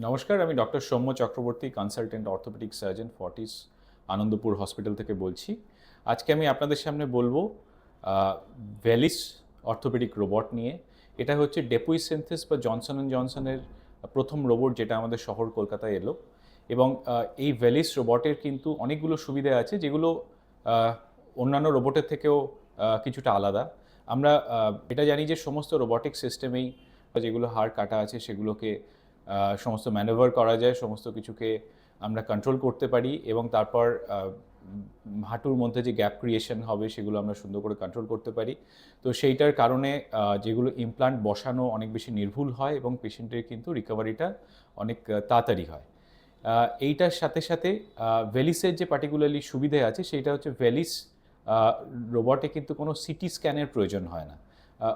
নমস্কার, আমি doctor Soumya Chakraborty consultant orthopaedic surgeon Fortis Anandapur hospital থেকে বলছি। আজকে আমি আপনাদের সামনে বলব ভ্যালিস অর্থোপেডিক রোবট নিয়ে। এটা হচ্ছে ডেপুই সিনথেস বা জনসন অ্যান্ড জনসনের প্রথম রোবট যেটা আমাদের শহর কলকাতায় এলো। এবং এই ভ্যালিস রোবটের কিন্তু অনেকগুলো সুবিধা আছে, যেগুলো অন্যান্য রোবটের থেকেও কিছুটা আলাদা। আমরা এটা জানি যে সমস্ত রোবটিক সিস্টেমেই যেগুলো হাড় কাটা আছে, সেগুলোকে সমস্ত ম্যানেভার করা যায়, সমস্ত কিছুকে আমরা কন্ট্রোল করতে পারি এবং তারপর হাঁটুর মধ্যে যে গ্যাপ ক্রিয়েশন হবে সেগুলো আমরা সুন্দর করে কন্ট্রোল করতে পারি। তো সেইটার কারণে যেগুলো ইমপ্লান্ট বসানো অনেক বেশি নির্ভুল হয় এবং পেশেন্টের কিন্তু রিকভারিটা অনেক তাড়াতাড়ি হয়। এইটার সাথে সাথে ভেলিসের যে পার্টিকুলারলি সুবিধে আছে সেটা হচ্ছে ভেলিস রোবটে কিন্তু কোনো সিটি স্ক্যানের প্রয়োজন হয় না।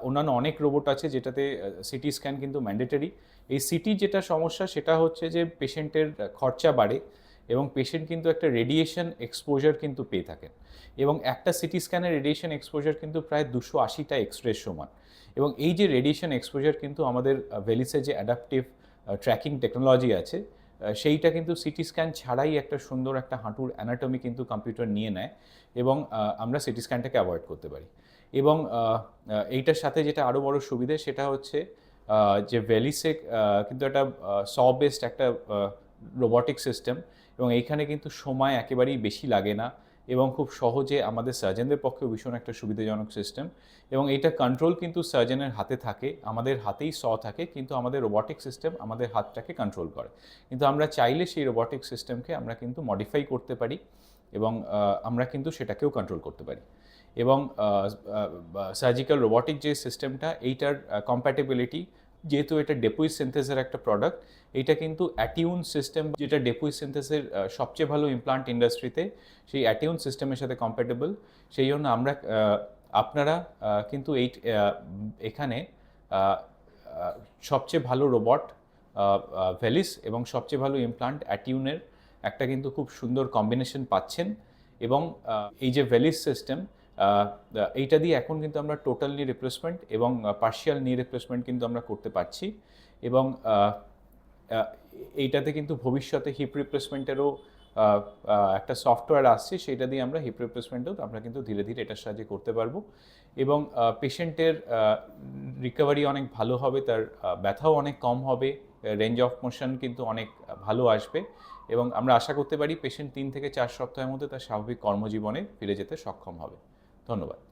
অন্যান্য অনেক রোবট আছে যেটাতে সিটি স্ক্যান কিন্তু ম্যান্ডেটরি এই সিটি যেটা সমস্যা, সেটা হচ্ছে যে পেশেন্টের খরচা বাড়ে এবং পেশেন্ট কিন্তু একটা রেডিয়েশন এক্সপোজার কিন্তু পেয়ে থাকেন। এবং একটা সিটি স্ক্যানের রেডিয়েশন এক্সপোজার কিন্তু প্রায় দুশো আশিটা এক্সরের সমান। এবং এই যে রেডিয়েশন এক্সপোজার কিন্তু আমাদের ভেলিসের যে অ্যাডাপটিভ ট্র্যাকিং টেকনোলজি আছে সেইটা কিন্তু সিটি স্ক্যান ছাড়াই একটা সুন্দর একটা হাঁটুর অ্যানাটমি কিন্তু কম্পিউটার নিয়ে নেয় এবং আমরা সিটি স্ক্যানটাকে অ্যাভয়েড করতে পারি। এবং এইটার সাথে যেটা আরও বড় সুবিধে সেটা হচ্ছে যে ভ্যালিসে কিন্তু একটা স বেস্ট একটা রোবটিক সিস্টেম এবং এইখানে কিন্তু সময় একেবারেই বেশি লাগে না। এবং খুব সহজে আমাদের সার্জনদের পক্ষেও ভীষণ একটা সুবিধাজনক সিস্টেম এবং এইটা কন্ট্রোল কিন্তু সার্জনের হাতে থাকে, আমাদের হাতেই স থাকে, কিন্তু আমাদের রোবটিক সিস্টেম আমাদের হাতটাকে কন্ট্রোল করে। কিন্তু আমরা চাইলে সেই রোবটিক সিস্টেমকে আমরা কিন্তু মডিফাই করতে পারি এবং আমরা কিন্তু সেটাকেও কন্ট্রোল করতে পারি। এবং সার্জিক্যাল রোবটিক যে সিস্টেমটা এইটার কম্প্যাটেবিলিটি যেহেতু এটা ডেপুই সিনথেসের একটা প্রোডাক্ট এইটা কিন্তু অ্যাটিউন সিস্টেম যেটা ডেপুই সিনথেসের সবচেয়ে ভালো ইমপ্লান্ট ইন্ডাস্ট্রিতে সেই অ্যাটিউন সিস্টেমের সাথে কম্প্যাটেবল সেই জন্য আমরা আপনারা কিন্তু এই এখানে সবচেয়ে ভালো রোবট ভ্যালিস এবং সবচেয়ে ভালো ইমপ্লান্ট অ্যাটিউনের একটা কিন্তু খুব সুন্দর কম্বিনেশন পাচ্ছেন। এবং এই যে ভ্যালিস সিস্টেম এইটা দিয়ে এখন কিন্তু আমরা টোটাল নি রিপ্লেসমেন্ট এবং পার্শিয়াল নি রিপ্লেসমেন্ট কিন্তু আমরা করতে পারছি এবং এইটাতে কিন্তু ভবিষ্যতে হিপ রিপ্লেসমেন্টেরও একটা সফটওয়্যার আসছে, সেটা দিয়ে আমরা হিপ রিপ্লেসমেন্টও আমরা কিন্তু ধীরে ধীরে এটার সাহায্যে করতে পারব এবং পেশেন্টের রিকভারি অনেক ভালো হবে, তার ব্যথাও অনেক কম হবে রেঞ্জ অফ মোশন কিন্তু অনেক ভালো আসবে এবং আমরা আশা করতে পারি পেশেন্ট তিন থেকে চার সপ্তাহের মধ্যে তার স্বাভাবিক কর্মজীবনে ফিরে যেতে সক্ষম হবে। ধন্যবাদ